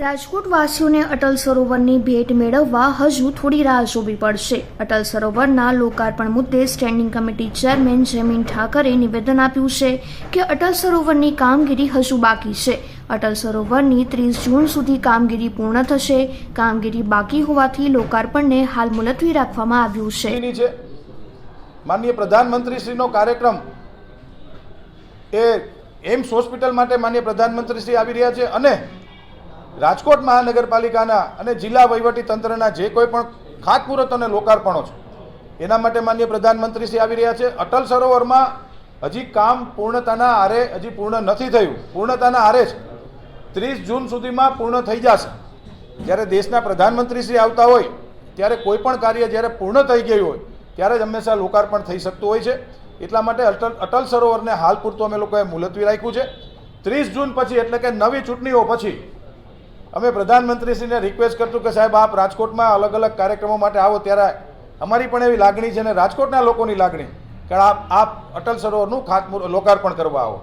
રાજકોટ વાસીઓને અટલ સરોવરની ભેટ મેળવવા હજુ થોડી રાહ જોવી પડશે. અટલ સરોવરના લોકાર્પણ મુદ્દે સ્ટેન્ડિંગ કમિટી ચેરમેન જમીન ઠાકરે નિવેદન આપ્યું છે કે અટલ સરોવરની કામગીરી હજુ બાકી છે. અટલ સરોવરની ત્રીસ જૂન સુધી કામગીરી પૂર્ણ થશે. કામગીરી બાકી હોવાથી લોકાર્પણને હાલ મુલતવી રાખવામાં આવ્યું છે. માનનીય પ્રધાનમંત્રીશ્રીનો કાર્યક્રમ એ એમ્સ હોસ્પિટલ માટે માનનીય પ્રધાનમંત્રીશ્રી આવી રહ્યા છે અને રાજકોટ મહાનગરપાલિકાના અને જિલ્લા વહીવટી તંત્રના જે કોઈ પણ ખાતમુહૂર્ત અને લોકાર્પણો છે, એના માટે માનનીય પ્રધાનમંત્રીશ્રી આવી રહ્યા છે. અટલ સરોવરમાં હજી કામ પૂર્ણતાના આરે, હજી પૂર્ણ નથી થયું. પૂર્ણતાના આરે છે ત્રીસ જૂન સુધીમાં પૂર્ણ થઈ જશે. જ્યારે દેશના પ્રધાનમંત્રીશ્રી આવતા હોય, ત્યારે કોઈ પણ કાર્ય જ્યારે પૂર્ણ થઈ ગયું હોય, ત્યારે જ હંમેશા લોકાર્પણ થઈ શકતું હોય છે. એટલા માટે અટલ અટલ સરોવરને હાલ પૂરતું અમે લોકોએ મુલતવી રાખ્યું છે. ત્રીસ જૂન પછી એટલે કે નવી ચૂંટણીઓ પછી અમે પ્રધાનમંત્રીશ્રીને રિક્વેસ્ટ કરતું કે સાહેબ, આપ રાજકોટમાં અલગ અલગ કાર્યક્રમો માટે આવો ત્યારે અમારી પણ એવી લાગણી છે ને રાજકોટના લોકોની લાગણી. કે આપ આપ અટલ સરોવરનું ખાતમુહૂર્ત, લોકાર્પણ કરવા આવો.